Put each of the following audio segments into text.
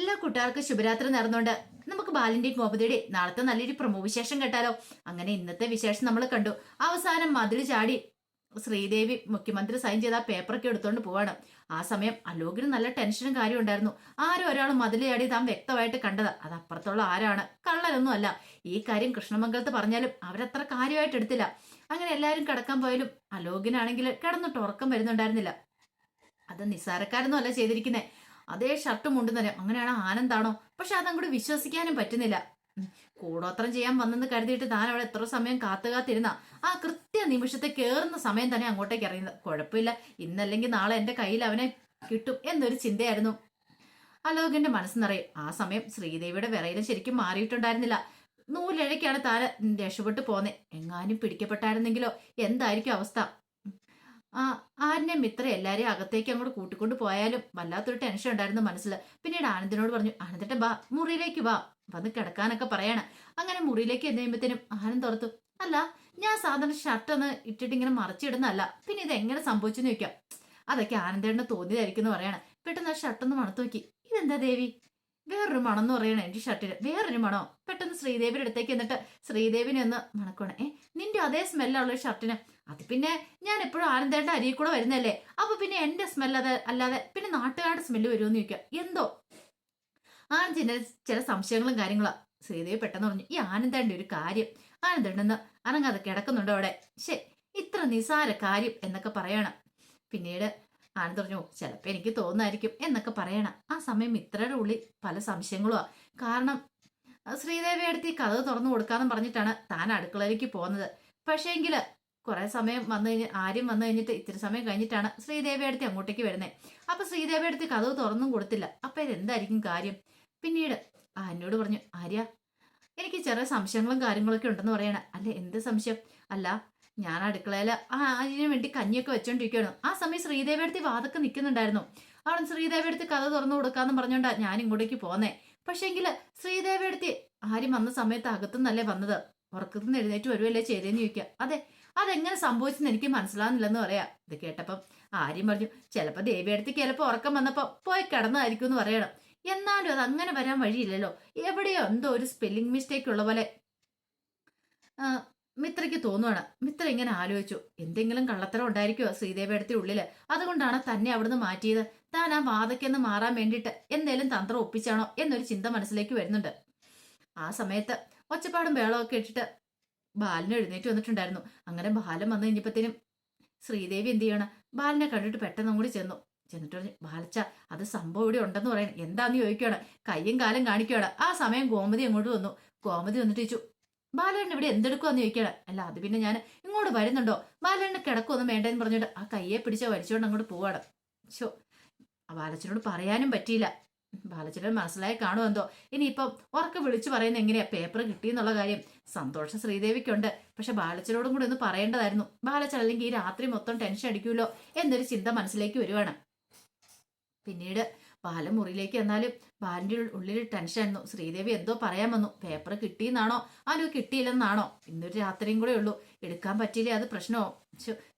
എല്ലാ കൂട്ടുകാർക്കും ശുഭരാത്രി നേർന്നുകൊണ്ട് നമുക്ക് ബാലിന്റെയും ഗോപതിയുടെ നാളത്തെ നല്ലൊരു പ്രമോ വിശേഷം കേട്ടാലോ? അങ്ങനെ ഇന്നത്തെ വിശേഷം നമ്മൾ കണ്ടു. അവസാനം മതിൽ ചാടി ശ്രീദേവി മുഖ്യമന്ത്രി സൈൻ ചെയ്ത പേപ്പറൊക്കെ എടുത്തോണ്ട് പോവാണ്. ആ സമയം അലോകിന് നല്ല ടെൻഷനും കാര്യം ഉണ്ടായിരുന്നു. ആരും ഒരാൾ മതിൽ ചാടി താൻ വ്യക്തമായിട്ട് കണ്ടത്. അത് അപ്പുറത്തുള്ള ആരാണ്? കള്ളനൊന്നും അല്ല. ഈ കാര്യം കൃഷ്ണമംഗലത്ത് പറഞ്ഞാലും അവരത്ര കാര്യമായിട്ട് എടുത്തില്ല. അങ്ങനെ എല്ലാവരും കിടക്കാൻ പോയാലും അലോകിനാണെങ്കിൽ കിടന്നിട്ട് ഉറക്കം വരുന്നുണ്ടായിരുന്നില്ല. അത് നിസ്സാരക്കാരൊന്നും അല്ല ചെയ്തിരിക്കുന്നേ. അതേ ഷർട്ടും മുണ്ടും തന്നെ അങ്ങനെയാണ് ആനന്ദാണോ? പക്ഷെ അതങ്ങോട്ട് വിശ്വസിക്കാനും പറ്റുന്നില്ല. കൂടോത്രം ചെയ്യാൻ വന്നെന്ന് കരുതിയിട്ട് താൻ അവിടെ എത്ര സമയം കാത്തു കാത്തിരുന്ന ആ കൃത്യ നിമിഷത്തെ കേറുന്ന സമയം തന്നെ അങ്ങോട്ടേക്ക് ഇറങ്ങിയത്. കുഴപ്പമില്ല. ഇന്നല്ലെങ്കിൽ നാളെ എന്റെ കയ്യിൽ അവനെ കിട്ടും എന്നൊരു ചിന്തയായിരുന്നു. അലോകിന്റെ മനസ്സെന്നറിയും ആ സമയം ശ്രീദേവിയുടെ വിറയിലും ശരിക്കും മാറിയിട്ടുണ്ടായിരുന്നില്ല. നൂലിഴയ്ക്കാണ് താൻ രക്ഷപ്പെട്ടു പോന്നെ. എങ്ങാനും പിടിക്കപ്പെട്ടായിരുന്നെങ്കിലോ? എന്തായിരിക്കും അവസ്ഥ? ആ ആരിനെ മിത്ര എല്ലാരെയും അകത്തേക്ക് അങ്ങോട്ട് കൂട്ടിക്കൊണ്ട് പോയാലും വല്ലാത്തൊരു ടെൻഷൻ ഉണ്ടായിരുന്നു മനസ്സിൽ പിന്നീട് ആനന്ദിനോട് പറഞ്ഞു ആനന്ദട്ടെ ബാ മുറിയിലേക്ക് വാ. വന്ന് കിടക്കാനൊക്കെ പറയണം. അങ്ങനെ മുറിയിലേക്ക് എന്ന് ആനന്ദ് ഓർത്തു അല്ല ഞാൻ സാധാരണ ഷർട്ട് ഒന്ന് ഇട്ടിട്ട് ഇങ്ങനെ മറച്ചിടുന്നല്ല പിന്നെ ഇത് എങ്ങനെ സംഭവിച്ചെന്ന് ചോദിക്കാം. അതൊക്കെ ആനന്ദേണ്ണ തോന്നിയതായിരിക്കും എന്ന് പറയണം. പെട്ടെന്ന് ആ ഷർട്ട് ഒന്ന് മണത്ത് നോക്കി. ഇതെന്താ ദേവി? വേറൊരു മണം എന്ന് പറയണേ എന്റെ ഷർട്ടിന് വേറൊരു മണോ? പെട്ടെന്ന് ശ്രീദേവിയുടെ അടുത്തേക്ക് എന്നിട്ട് ശ്രീദേവിനെ ഒന്ന് മണക്കണേ നിന്റെ അതേ സ്മെല്ലുള്ള ഷർട്ടിന് അത് പിന്നെ ഞാൻ എപ്പോഴും ആനന്ദേട്ട അരിയിൽ കൂടെ വരുന്നല്ലേ അപ്പൊ പിന്നെ എന്റെ സ്മെൽ അത് അല്ലാതെ പിന്നെ നാട്ടുകാരുടെ സ്മെല്ല് വരുമെന്ന് ചോദിക്കാം. എന്തോ? ആനന്ദിന്റെ ചില സംശയങ്ങളും കാര്യങ്ങളാ. ശ്രീദേവി പെട്ടെന്ന് പറഞ്ഞു ഈ ആനന്ദേണ്ട ഒരു കാര്യം. ആനന്ദേണ്ടെന്ന് അനങ്ങാതെ കിടക്കുന്നുണ്ടോ അവിടെ? ശേ ഇത്ര നിസാര കാര്യം എന്നൊക്കെ പറയണം. പിന്നീട് ആനന്ദ് പറഞ്ഞു ചിലപ്പോൾ എനിക്ക് തോന്നായിരിക്കും എന്നൊക്കെ പറയണം. ആ സമയം ഇത്രയുടെ ഉള്ളിൽ പല സംശയങ്ങളുമാ കാരണം ആ, ശ്രീദേവി അടുത്ത് ഈ കഥ തുറന്നു കൊടുക്കാന്ന് പറഞ്ഞിട്ടാണ് താൻ അടുക്കളയിലേക്ക് പോകുന്നത്. പക്ഷേങ്കിൽ കുറെ സമയം വന്നു കഴിഞ്ഞ് ആര്യം വന്നു കഴിഞ്ഞിട്ട് ഇത്തിരി സമയം കഴിഞ്ഞിട്ടാണ് ശ്രീദേവി അടുത്ത് അങ്ങോട്ടേക്ക് വരുന്നത് അപ്പൊ ശ്രീദേവി അടുത്ത് കഥവ് തുറന്നും കൊടുത്തില്ല. അപ്പൊ ഇതെന്തായിരിക്കും കാര്യം? പിന്നീട് ആന്നോട് പറഞ്ഞു ആര്യ എനിക്ക് ചെറിയ സംശയങ്ങളും കാര്യങ്ങളൊക്കെ ഉണ്ടെന്ന് പറയണ. അല്ല എന്ത് സംശയം? അല്ല ഞാൻ അടുക്കളയിൽ ആ അതിനു വേണ്ടി കഞ്ഞിയൊക്കെ വെച്ചോണ്ടിരിക്കുകയാണ് ആ സമയം ശ്രീദേവി അടുത്ത് വാതൊക്കെ നിൽക്കുന്നുണ്ടായിരുന്നു അവിടെ ശ്രീദേവി അടുത്ത് കഥ തുറന്നു കൊടുക്കാന്ന് പറഞ്ഞോണ്ടാ ഞാൻ ഇങ്ങോട്ടേക്ക് പോന്നേ. പക്ഷേങ്കിൽ ശ്രീദേവി അടുത്ത് ആരും വന്ന സമയത്ത് അകത്തുനിന്നല്ലേ വന്നത്? ഉറക്കത്തുനിന്ന് എഴുന്നേറ്റ് വരുമല്ലേ ചെയ്തേന്ന് ചോദിക്കുക. അതെ അതെങ്ങനെ സംഭവിച്ചെന്ന് എനിക്ക് മനസ്സിലാവുന്നില്ലെന്ന് പറയാ. ഇത് കേട്ടപ്പം ആര്യം പറഞ്ഞു ചിലപ്പോൾ ദേവി ചിലപ്പോൾ ചിലപ്പോ ഉറക്കം വന്നപ്പോൾ പോയി കിടന്നായിരിക്കും എന്ന് പറയണം. എന്നാലും അത് അങ്ങനെ വരാൻ വഴിയില്ലല്ലോ. എവിടെയോ എന്തോ ഒരു സ്പെല്ലിംഗ് മിസ്റ്റേക്ക് ഉള്ള പോലെ മിത്രയ്ക്ക് തോന്നുവാണ്. മിത്ര ഇങ്ങനെ ആലോചിച്ചു എന്തെങ്കിലും കള്ളത്തരം ഉണ്ടായിരിക്കുമോ ശ്രീദേവിയുടെ ഉള്ളിൽ? അതുകൊണ്ടാണ് തന്നെ അവിടുന്ന് മാറ്റിയത്? താൻ ആ വാതക്കെന്ന് മാറാൻ വേണ്ടിയിട്ട് എന്തേലും തന്ത്രം ഒപ്പിച്ചാണോ? എന്നൊരു ചിന്ത മനസ്സിലേക്ക് വരുന്നുണ്ട്. ആ സമയത്ത് ഒച്ചപ്പാടും ബേളമൊക്കെ ഇട്ടിട്ട് ബാലിനെ എഴുന്നേറ്റ് വന്നിട്ടുണ്ടായിരുന്നു. അങ്ങനെ ബാലൻ വന്നു കഴിഞ്ഞപ്പോഴത്തേനും ശ്രീദേവി എന്ത് ചെയ്യണം? ബാലിനെ കണ്ടിട്ട് പെട്ടെന്ന് കൂടി ചെന്നു. ചെന്നിട്ട് പറഞ്ഞു ബാലച്ച അത് സംഭവം ഇവിടെ ഉണ്ടെന്ന് പറയണം. എന്താന്ന് ചോദിക്കുകയാണ് കയ്യും കാലം കാണിക്കുകയാണ് ആ സമയം ഗോമതി അങ്ങോട്ട് വന്നു. ഗോമതി വന്നിട്ട് ചോദിച്ചു ബാലേണ്ണ ഇവിടെ എന്തെടുക്കുവാന്ന് ചോദിക്കുകയാണ്? അല്ല അത് പിന്നെ ഞാൻ ഇങ്ങോട്ട് വരുന്നുണ്ടോ? ബാലേണ്ണ കിടക്കുമൊന്നും വേണ്ടെന്ന് പറഞ്ഞിട്ട് ആ കയ്യെ പിടിച്ച വലിച്ചുകൊണ്ട് അങ്ങോട്ട് പോവാണ്. ശോ ബാലച്ചനോട് പറയാനും പറ്റിയില്ല. ബാലച്ചനോട് മനസ്സിലായി കാണുമെന്തോ ഇനിയിപ്പം ഉറക്ക വിളിച്ചു പറയുന്ന എങ്ങനെയാ പേപ്പർ കിട്ടിയെന്നുള്ള കാര്യം? സന്തോഷം ശ്രീദേവിക്കുണ്ട്. പക്ഷെ ബാലച്ചനോടും കൂടി ഒന്ന് പറയേണ്ടതായിരുന്നു. ബാലച്ചൻ അല്ലെങ്കിൽ ഈ രാത്രി മൊത്തം ടെൻഷൻ അടിക്കുമല്ലോ എന്നൊരു ചിന്ത മനസ്സിലേക്ക് വരുവാണ്. പിന്നീട് ബാലൻ മുറിയിലേക്ക് എന്നാലും ബാലിന്റെ ഉള്ളിൽ ടെൻഷനായിരുന്നു ശ്രീദേവി എന്തോ പറയാൻ വന്നു. പേപ്പർ കിട്ടിയെന്നാണോ? ആലോ കിട്ടിയില്ലെന്നാണോ? ഇന്നൊരു രാത്രിയും കൂടെ ഉള്ളൂ. എടുക്കാൻ പറ്റിയില്ലേ? അത് പ്രശ്നമോ?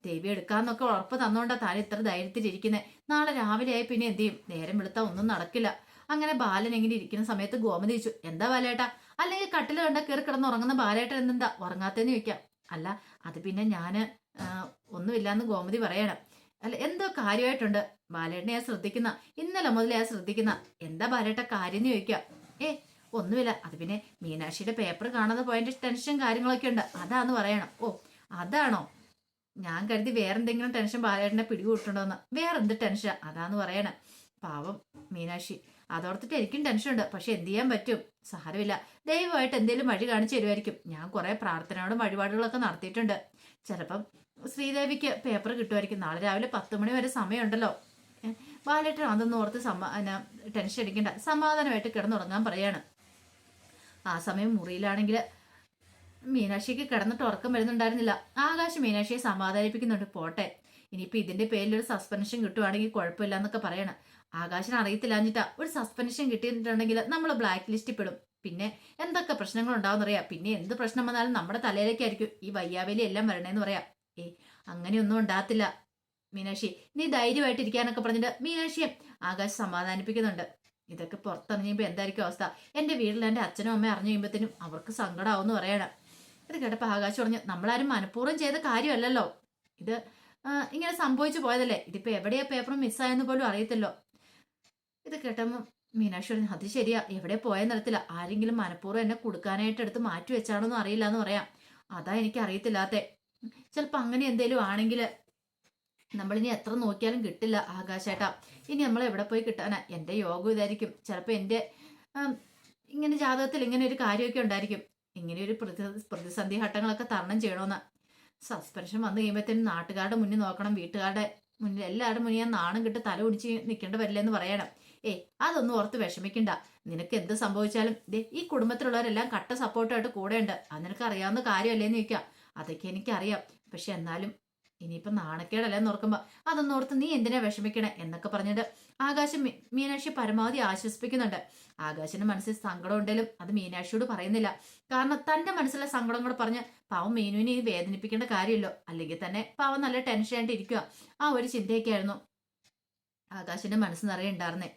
ദേവി എടുക്കാന്നൊക്കെ ഉറപ്പ് തന്നോണ്ടാ താൻ ഇത്ര ധൈര്യത്തിലിരിക്കുന്നത് നാളെ രാവിലെ ആയി പിന്നെ എന്ത് ചെയ്യും? നേരം വെളുത്താ ഒന്നും നടക്കില്ല. അങ്ങനെ ബാലൻ എങ്ങനെ ഇരിക്കുന്ന സമയത്ത് ഗോമതി ചോദിച്ചു എന്താ ബാലേട്ടാ? അല്ലെങ്കിൽ കട്ടിൽ കണ്ട കയറി കിടന്ന് ഉറങ്ങുന്ന ബാലേട്ടൻ എന്താ ഉറങ്ങാത്തേന്ന് ചോദിക്കാം. അല്ല അത് പിന്നെ ഞാൻ ഒന്നുമില്ലാന്ന് ഗോമതി പറയണം. അല്ല എന്തോ കാര്യമായിട്ടുണ്ട്. ബാലേട്ടനെ ഞാൻ ശ്രദ്ധിക്കുന്ന ഇന്നലെ മുതൽ ഞാൻ ശ്രദ്ധിക്കുന്ന. എന്താ ബാലേട്ട കാര്യം എന്ന് ചോദിക്കാം ഏ ഒന്നുമില്ല. അത് പിന്നെ മീനാക്ഷിയുടെ പേപ്പർ കാണാതെ പോയതിന്റെ ടെൻഷൻ കാര്യങ്ങളൊക്കെ ഉണ്ട്. അതാന്ന് പറയണം. ഓ അതാണോ? ഞാൻ കരുതി വേറെന്തെങ്കിലും ടെൻഷൻ ബാലേട്ടനെ പിടികൂട്ടുണ്ടോന്ന്. വേറെന്ത് ടെൻഷൻ അതാന്ന് പറയണം. പാവം മീനാക്ഷി. അതോർത്തിട്ട് എനിക്കും ടെൻഷൻ ഉണ്ട്. പക്ഷെ എന്ത് ചെയ്യാൻ പറ്റും? സാരമില്ല. ദൈവമായിട്ട് എന്തെങ്കിലും വഴി കാണിച്ചു തരുമായിരിക്കും ഞാൻ കുറെ പ്രാർത്ഥനയോടും വഴിപാടുകളൊക്കെ നടത്തിയിട്ടുണ്ട്. ചിലപ്പം ശ്രീദേവിക്ക് പേപ്പർ കിട്ടുമായിരിക്കും. നാളെ രാവിലെ പത്ത് മണി വരെ സമയമുണ്ടല്ലോ. ബാലേട്ടൻ അതൊന്നും ഓർത്ത് സമാ ടെൻഷൻ അടിക്കണ്ട. സമാധാനമായിട്ട് കിടന്നുറങ്ങാൻ പറയാണ്. ആ സമയം മുറിയിലാണെങ്കിൽ മീനാക്ഷിക്ക് കിടന്നിട്ട് ഉറക്കം വരുന്നുണ്ടായിരുന്നില്ല. ആകാശ് മീനാക്ഷിയെ സമാധാനിപ്പിക്കുന്നുണ്ട്. പോട്ടെ. ഇനിയിപ്പോൾ പേരിൽ ഒരു സസ്പെൻഷൻ കിട്ടുവാണെങ്കിൽ കുഴപ്പമില്ല എന്നൊക്കെ പറയണം. ആകാശിന് അറിയത്തില്ലാഞ്ഞിട്ടാ ഒരു സസ്പെൻഷൻ കിട്ടിയിട്ടുണ്ടെങ്കിൽ നമ്മൾ ബ്ലാക്ക് ലിസ്റ്റിൽ പെടും പിന്നെ എന്തൊക്കെ പ്രശ്നങ്ങൾ ഉണ്ടാവുന്നറിയാം പിന്നെ എന്ത് പ്രശ്നം വന്നാലും നമ്മുടെ തലയിലേക്കായിരിക്കും. ഈ വയ്യാവേലി എല്ലാം വരണേന്ന് പറയാം. ഏ അങ്ങനെയൊന്നും ഉണ്ടാകത്തില്ല. മീനാക്ഷി നീ ധൈര്യമായിട്ട് ഇരിക്കാനൊക്കെ പറഞ്ഞിട്ട് മീനാക്ഷിയെ ആകാശ് സമാധാനിപ്പിക്കുന്നുണ്ട്. ഇതൊക്കെ പുറത്തിറങ്ങിയപ്പോൾ എന്തായിരിക്കും അവസ്ഥ? എന്റെ വീട്ടിൽ എന്റെ അച്ഛനും അമ്മയും അറിഞ്ഞു കഴിയുമ്പോഴത്തേനും അവർക്ക് സങ്കടമാവെന്ന് പറയണം. ഇത് കേട്ടപ്പോൾ ആകാശ് പറഞ്ഞു നമ്മളാരും മനഃപൂർവം ചെയ്ത കാര്യമല്ലല്ലോ. ഇത് ഇങ്ങനെ സംഭവിച്ചു പോയതല്ലേ? ഇതിപ്പോൾ എവിടെയാ പേപ്പർ മിസ്സായെന്ന് പോലും അറിയത്തില്ലോ. ഇത് കേട്ടപ്പോൾ മീനാക്ഷി പറഞ്ഞു അത് ശരിയാ. എവിടെ പോയെന്ന് അറിയത്തില്ല. ആരെങ്കിലും മനഃപൂർവം എന്നെ കൊടുക്കാനായിട്ട് എടുത്ത് മാറ്റി വെച്ചാണോ വെച്ചാണോന്നും അറിയില്ല എന്ന് പറയാം. അതാ എനിക്ക് അറിയത്തില്ലാത്തെ ചിലപ്പോൾ അങ്ങനെ എന്തേലും ആണെങ്കിൽ നമ്മളിനി എത്ര നോക്കിയാലും കിട്ടില്ല ആകാശേട്ടാ. ഇനി നമ്മൾ എവിടെ പോയി കിട്ടാനാ? എന്റെ യോഗം ഇതായിരിക്കും. ചിലപ്പോൾ എന്റെ ഇങ്ങനെ ജാതകത്തിൽ ഇങ്ങനെ ഒരു കാര്യമൊക്കെ ഉണ്ടായിരിക്കും. ഇങ്ങനെ ഒരു പ്രതി പ്രതിസന്ധി ഘട്ടങ്ങളൊക്കെ തരണം ചെയ്യണമെന്ന് സസ്പെൻഷൻ വന്നു കഴിയുമ്പോഴത്തേനും നാട്ടുകാരുടെ മുന്നിൽ നോക്കണം. വീട്ടുകാരുടെ മുന്നിൽ എല്ലാവരുടെ മുന്നിൽ നാണം കിട്ട് തല ഒടിച്ച് നിൽക്കേണ്ട വരില്ലെന്ന് പറയണം. ഏ അതൊന്നും ഓർത്ത് വിഷമിക്കണ്ട. നിനക്ക് എന്ത് സംഭവിച്ചാലും ദേ ഈ കുടുംബത്തിലുള്ളവരെല്ലാം കട്ട സപ്പോർട്ടായിട്ട് കൂടെയുണ്ട്. അത് നിനക്ക് അറിയാവുന്ന കാര്യമല്ലേന്ന് ചോദിക്കാം. അതൊക്കെ എനിക്കറിയാം. പക്ഷെ എന്നാലും ഇനിയിപ്പം നാണക്കേടല്ലെന്ന് ഓർക്കുമ്പോൾ അതൊന്നും ഓർത്ത് നീ എന്തിനാ വിഷമിക്കണേ എന്നൊക്കെ പറഞ്ഞിട്ട് ആകാശം മീനാക്ഷി പരമാവധി ആശ്വസിപ്പിക്കുന്നുണ്ട്. ആകാശിന്റെ മനസ്സിൽ സങ്കടം ഉണ്ടെങ്കിലും അത് മീനാക്ഷിയോട് പറയുന്നില്ല. കാരണം തന്റെ മനസ്സിലെ സങ്കടം കൂടെ പറഞ്ഞ് പാവം മീനുവിനെ ഇത് വേദനിപ്പിക്കേണ്ട കാര്യമല്ലോ. അല്ലെങ്കിൽ തന്നെ പാവം നല്ല ടെൻഷൻ ആയിട്ട് ഇരിക്കുക ആ ഒരു ചിന്തയൊക്കെ ആയിരുന്നു ആകാശിന്റെ മനസ്സ് നിറയെ ഉണ്ടായിരുന്നേ.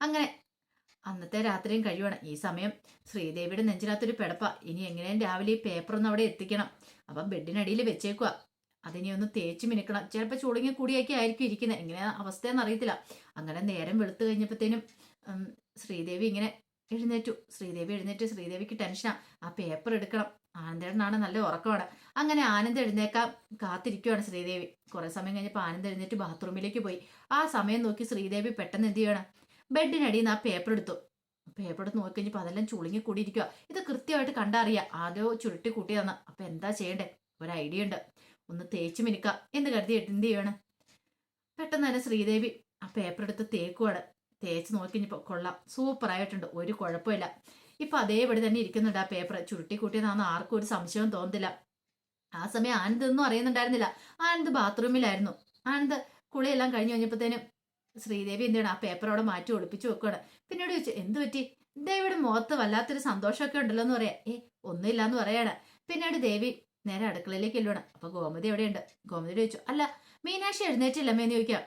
അങ്ങനെ അന്നത്തെ രാത്രിയും കഴിയണം ഈ സമയം ശ്രീദേവിയുടെ നെഞ്ചിനകത്തൊരു പിടപ്പ. ഇനി എങ്ങനെയും രാവിലെ ഈ പേപ്പർ ഒന്ന് അവിടെ എത്തിക്കണം. അപ്പം ബെഡിനടിയിൽ വെച്ചേക്കുക അതിനെ ഒന്ന് തേച്ച് മിനുക്കണം. ചിലപ്പോൾ ചുളുങ്ങി കൂടിയൊക്കെ ആയിരിക്കും ഇരിക്കുന്നത് എങ്ങനെയാ അവസ്ഥയെന്ന് അറിയത്തില്ല. അങ്ങനെ നേരം വെളുത്തു കഴിഞ്ഞപ്പോഴത്തേനും ശ്രീദേവി ഇങ്ങനെ എഴുന്നേറ്റു. ശ്രീദേവി എഴുന്നേറ്റ് ശ്രീദേവിക്ക് ടെൻഷനാ. ആ പേപ്പർ എടുക്കണം. ആനന്ദേടനാണ് നല്ല ഉറക്കമാണ്. അങ്ങനെ ആനന്ദ് എഴുന്നേക്കാൻ കാത്തിരിക്കുകയാണ് ശ്രീദേവി. കുറെ സമയം കഴിഞ്ഞപ്പോൾ ആനന്ദ് എഴുന്നേറ്റ് ബാത്റൂമിലേക്ക് പോയി. ആ സമയം നോക്കി ശ്രീദേവി പെട്ടെന്ന് എന്ത് ചെയ്യണം? ബെഡിനടിയിൽ നിന്ന് ആ പേപ്പർ എടുത്തു. പേപ്പർ എടുത്ത് നോക്കിക്കഴിഞ്ഞപ്പോൾ അതെല്ലാം ചുളുങ്ങി കൂടിയിരിക്കുക ഇത് കൃത്യമായിട്ട് കണ്ടറിയാം. ആരോ ചുരുട്ടി കൂട്ടിയതാണ്. അപ്പൊ എന്താ ചെയ്യണ്ടേ? ഒരു ഐഡിയ ഉണ്ട്. ഒന്ന് തേച്ച് മിനുക്കാം. എന്ന് കരുതി എന്ത് ചെയ്യണം? പെട്ടെന്ന് തന്നെ ശ്രീദേവി ആ പേപ്പർ എടുത്ത് തേക്കുവാണ്. തേച്ച് നോക്കിഞ്ഞപ്പോൾ കൊള്ളാം. സൂപ്പർ ആയിട്ടുണ്ട്. ഒരു കുഴപ്പമില്ല. ഇപ്പൊ അതേപടി തന്നെ ഇരിക്കുന്നുണ്ട് ആ പേപ്പർ ചുരുട്ടി കൂട്ടിയതാണെന്ന് ആർക്കും ഒരു സംശയവും തോന്നുന്നില്ല ആ സമയം ആനന്ദ് ഒന്നും അറിയുന്നുണ്ടായിരുന്നില്ല. ആനന്ദ് ബാത്റൂമിലായിരുന്നു ആനന്ദ് കുളിയെല്ലാം കഴിഞ്ഞ് കഴിഞ്ഞപ്പോഴത്തേനും ശ്രീദേവി എന്ത് ചെയ്യണം ആ പേപ്പർ അവിടെ മാറ്റി ഒളിപ്പിച്ചു വെക്കുകയാണ്? പിന്നീട് ചോദിച്ചു എന്ത് പറ്റി? ഇവിടെ മുഖത്ത് വല്ലാത്തൊരു സന്തോഷമൊക്കെ ഉണ്ടല്ലോ എന്ന് പറയാ. ഏ ഒന്നുമില്ല എന്ന് പറയാണ്. പിന്നീട് ദേവി നേരെ അടുക്കളയിലേക്ക് എല്ലുവാണ് അപ്പൊ ഗോമതി എവിടെയുണ്ട്? ഗോമതി ചോദിച്ചു അല്ല മീനാക്ഷി എഴുന്നേറ്റില്ല എന്ന് ചോദിക്കാം.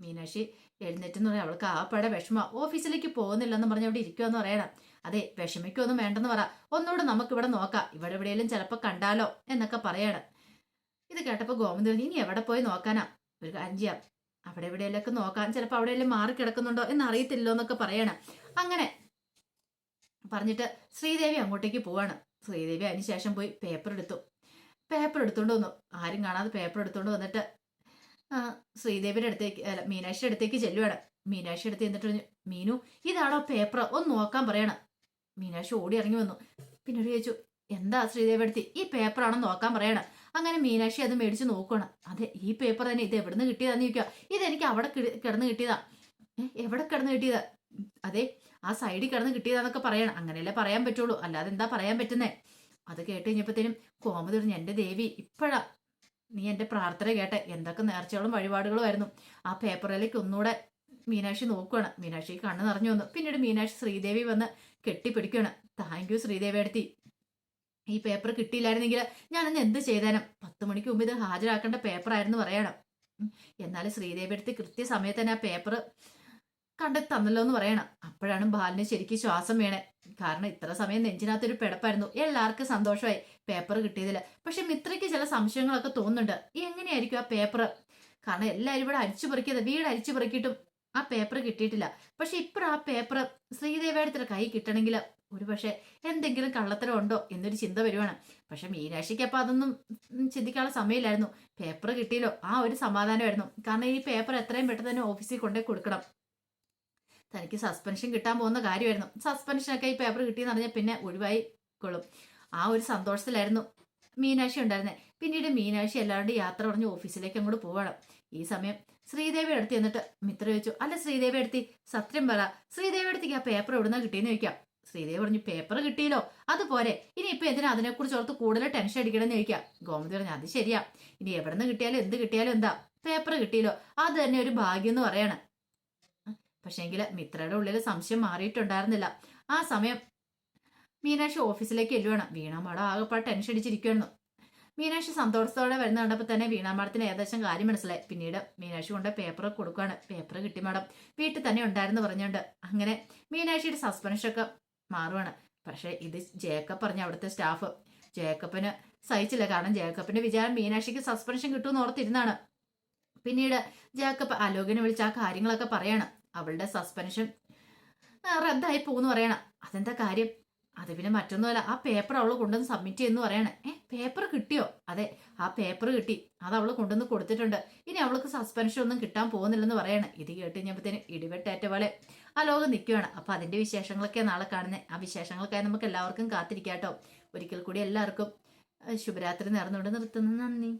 മീനാക്ഷി എഴുന്നേറ്റെന്ന് പറയാം അവൾക്ക് ആ പട വിഷമ. ഓഫീസിലേക്ക് പോകുന്നില്ലെന്ന് പറഞ്ഞ് അവിടെ ഇരിക്കുമെന്ന് പറയണം. അതെ വിഷമിക്കൊന്നും വേണ്ടെന്ന് പറ. ഒന്നുകൂടെ നമുക്ക് ഇവിടെ നോക്കാം. ഇവിടെ എവിടെയെങ്കിലും ചിലപ്പോൾ കണ്ടാലോ എന്നൊക്കെ പറയാണ്. ഇത് കേട്ടപ്പോൾ ഗോമതി ഇനി എവിടെ പോയി നോക്കാനാ? ഒരു കാര്യം ചെയ്യാം. അവിടെ എവിടെയെങ്കിലൊക്കെ നോക്കാൻ ചിലപ്പോൾ അവിടെയെല്ലാം മാറി കിടക്കുന്നുണ്ടോ എന്ന് അറിയത്തില്ലോ എന്നൊക്കെ പറയണം. അങ്ങനെ പറഞ്ഞിട്ട് ശ്രീദേവി അങ്ങോട്ടേക്ക് പോവാണ്. ശ്രീദേവി അതിന് ശേഷം പോയി പേപ്പർ എടുത്തു. പേപ്പർ എടുത്തുകൊണ്ട് വന്നു. ആരും കാണാതെ പേപ്പർ എടുത്തുകൊണ്ട് വന്നിട്ട് ശ്രീദേവിയുടെ അടുത്തേക്ക് അല്ല മീനാക്ഷിയുടെ അടുത്തേക്ക് ചെല്ലുവാണ്. മീനാക്ഷി അടുത്ത് എന്നിട്ട് മീനു ഇതാണോ പേപ്പർ ഒന്ന് നോക്കാൻ പറയണം. മീനാക്ഷി ഓടി ഇറങ്ങി വന്നു. പിന്നീട് ചോദിച്ചു എന്താ ശ്രീദേവി അടുത്ത് ഈ പേപ്പറാണോ നോക്കാൻ പറയണം. അങ്ങനെ മീനാക്ഷി അത് മേടിച്ച് നോക്കുകയാണ് അതെ ഈ പേപ്പർ തന്നെ ഇത് എവിടെ നിന്ന് കിട്ടിയതാന്ന് ചോദിക്കുക ഇതെനിക്ക് അവിടെ കിടന്ന് കിട്ടിയതാ. എവിടെ കിടന്ന് കിട്ടിയതാ? അതെ ആ സൈഡിൽ കിടന്ന് കിട്ടിയതാന്നൊക്കെ പറയണം. അങ്ങനെയല്ലേ പറയാൻ പറ്റുള്ളൂ. അല്ലാതെ എന്താ പറയാൻ പറ്റുന്നേ? അത് കേട്ട് കഴിഞ്ഞപ്പോഴത്തേനും കോമതി പറഞ്ഞു എന്റെ ദേവി ഇപ്പോഴാ നീ എന്റെ പ്രാർത്ഥന കേട്ടെ. എന്തൊക്കെ നേർച്ചകളും വഴിപാടുകളും ആയിരുന്നു. ആ പേപ്പറിലേക്ക് ഒന്നുകൂടെ മീനാക്ഷി നോക്കുകയാണ് മീനാക്ഷി കണ്ണ് നിറഞ്ഞു വന്നു. പിന്നീട് മീനാക്ഷി ശ്രീദേവി വന്ന് കെട്ടിപ്പിടിക്കുകയാണ് താങ്ക് യു ശ്രീദേവി അടുത്തി. ഈ പേപ്പർ കിട്ടിയില്ലായിരുന്നെങ്കിൽ ഞാനന്ന് എന്ത് ചെയ്തേനും? പത്ത് മണിക്ക് മുമ്പ് ഇത് ഹാജരാക്കേണ്ട പേപ്പർ ആയിരുന്നു പറയണം. എന്നാൽ ശ്രീദേവി എടുത്ത് കൃത്യസമയത്ത് തന്നെ ആ പേപ്പർ കണ്ടെത്തി തന്നല്ലോ എന്ന് പറയണം. അപ്പോഴാണ് ബാലിന് ശരിക്കും ശ്വാസം വീണേ. കാരണം ഇത്ര സമയം നെഞ്ചിനകത്തൊരു പിടപ്പായിരുന്നു. എല്ലാവർക്കും സന്തോഷമായി പേപ്പർ കിട്ടിയതിൽ. പക്ഷെ മിത്രയ്ക്ക് ചില സംശയങ്ങളൊക്കെ തോന്നുന്നുണ്ട്. എങ്ങനെയായിരിക്കും ആ പേപ്പർ കാരണം എല്ലാവരും ഇവിടെ അരിച്ചു പറിക്കിയത് വീട് അരിച്ചു പറിക്കിയിട്ടും ആ പേപ്പർ കിട്ടിയിട്ടില്ല. പക്ഷെ ഇപ്പോഴും ആ പേപ്പർ ശ്രീദേവിയുടെ കൈ കിട്ടണമെങ്കിൽ ഒരു പക്ഷേ എന്തെങ്കിലും കള്ളത്തരം ഉണ്ടോ എന്നൊരു ചിന്ത വരുവാണ്. പക്ഷെ മീനാക്ഷിക്ക് അപ്പം അതൊന്നും ചിന്തിക്കാനുള്ള സമയമില്ലായിരുന്നു. പേപ്പർ കിട്ടിയല്ലോ ആ ഒരു സമാധാനമായിരുന്നു. കാരണം ഈ പേപ്പർ എത്രയും പെട്ടെന്ന് തന്നെ ഓഫീസിൽ കൊണ്ടേ കൊടുക്കണം. തനിക്ക് സസ്പെൻഷൻ കിട്ടാൻ പോകുന്ന കാര്യമായിരുന്നു. സസ്പെൻഷനൊക്കെ ഈ പേപ്പർ കിട്ടിയെന്ന് പറഞ്ഞാൽ പിന്നെ ഒഴിവായി കൊള്ളും ആ ഒരു സന്തോഷത്തിലായിരുന്നു മീനാക്ഷി ഉണ്ടായിരുന്നത് പിന്നീട് മീനാക്ഷി എല്ലാവരുടെയും യാത്ര പറഞ്ഞ് ഓഫീസിലേക്ക് അങ്ങോട്ട് പോവാണ്. ഈ സമയം ശ്രീദേവി അടുത്ത് എന്നിട്ട് മിത്ര ചോദിച്ചു അല്ല ശ്രീദേവി അടുത്തി സത്യം പറ. ശ്രീദേവി അടുത്തേക്ക് ആ പേപ്പർ എവിടുന്നാ കിട്ടിയെന്ന് ചോദിക്കാം. ശ്രീദേവി പറഞ്ഞു പേപ്പർ കിട്ടിയല്ലോ. അതുപോലെ ഇനി ഇപ്പൊ എന്തിനാ അതിനെക്കുറിച്ച് ഓർത്ത് കൂടുതൽ ടെൻഷൻ അടിക്കണമെന്ന് ചോദിക്കാം? ഗോമതി പറഞ്ഞു അത് ശരിയാ. ഇനി എവിടെ നിന്ന് കിട്ടിയാലും എന്ത് കിട്ടിയാലും എന്താ? പേപ്പർ കിട്ടിയല്ലോ. അത് തന്നെ ഒരു ഭാഗ്യം എന്ന് പറയണം. പക്ഷേങ്കിൽ മിത്രയുടെ ഉള്ളിൽ സംശയം മാറിയിട്ടുണ്ടായിരുന്നില്ല. ആ സമയം മീനാക്ഷി ഓഫീസിലേക്ക് എല്ലുവാണ് വീണാമാടം മടം ആകെപ്പാട് ടെൻഷൻ അടിച്ചിരിക്കുവായിരുന്നു. മീനാക്ഷി സന്തോഷത്തോടെ വരുന്ന കണ്ടപ്പോൾ തന്നെ വീണാ ഏകദേശം കാര്യം മനസ്സിലായി. പിന്നീട് മീനാക്ഷി കൊണ്ട് പേപ്പർ കൊടുക്കുകയാണ് പേപ്പർ കിട്ടി മാഡം വീട്ടിൽ തന്നെ ഉണ്ടായിരുന്നു പറഞ്ഞുകൊണ്ട് അങ്ങനെ മീനാക്ഷിയുടെ സസ്പെൻഷനൊക്കെ മാറുവാണ്. പക്ഷേ ഇത് ജേക്കബ് പറഞ്ഞ അവിടുത്തെ സ്റ്റാഫ് ജേക്കബിന് സഹിച്ചില്ല. കാരണം ജേക്കബിന്റെ വിചാരം മീനാക്ഷിക്ക് സസ്പെൻഷൻ കിട്ടുമെന്ന് ഓർത്തിരുന്നാണ്. പിന്നീട് ജേക്കബ് അലോകിനെ വിളിച്ച് ആ കാര്യങ്ങളൊക്കെ പറയാണ്. അവളുടെ സസ്പെൻഷൻ റദ്ദായി പോകുന്നു പറയണം. അതെന്താ കാര്യം? അത് പിന്നെ മറ്റൊന്നുമല്ല. ആ പേപ്പർ അവൾ കൊണ്ടുവന്ന് സബ്മിറ്റ് ചെയ്യുന്നു പറയണേ. ഏ പേപ്പർ കിട്ടിയോ? അതെ ആ പേപ്പർ കിട്ടി. അത് അവൾ കൊണ്ടുവന്ന് കൊടുത്തിട്ടുണ്ട്. ഇനി അവൾക്ക് സസ്പെൻഷൻ ഒന്നും കിട്ടാൻ പോകുന്നില്ലെന്ന് പറയാണ്. ഇത് കേട്ട് കഴിഞ്ഞപ്പോഴത്തേന് ഇടിവെട്ടേറ്റ പോലെ. ആ ലോകം നിൽക്കുകയാണ്. അപ്പൊ അതിന്റെ വിശേഷങ്ങളൊക്കെ നാളെ കാണുന്നത് ആ വിശേഷങ്ങൾക്കായി നമുക്ക് എല്ലാവർക്കും കാത്തിരിക്കാട്ടോ. ഒരിക്കൽ കൂടി എല്ലാവർക്കും ശുഭരാത്രി നേർന്നുകൊണ്ട് നിർത്തുന്നു. നന്ദി.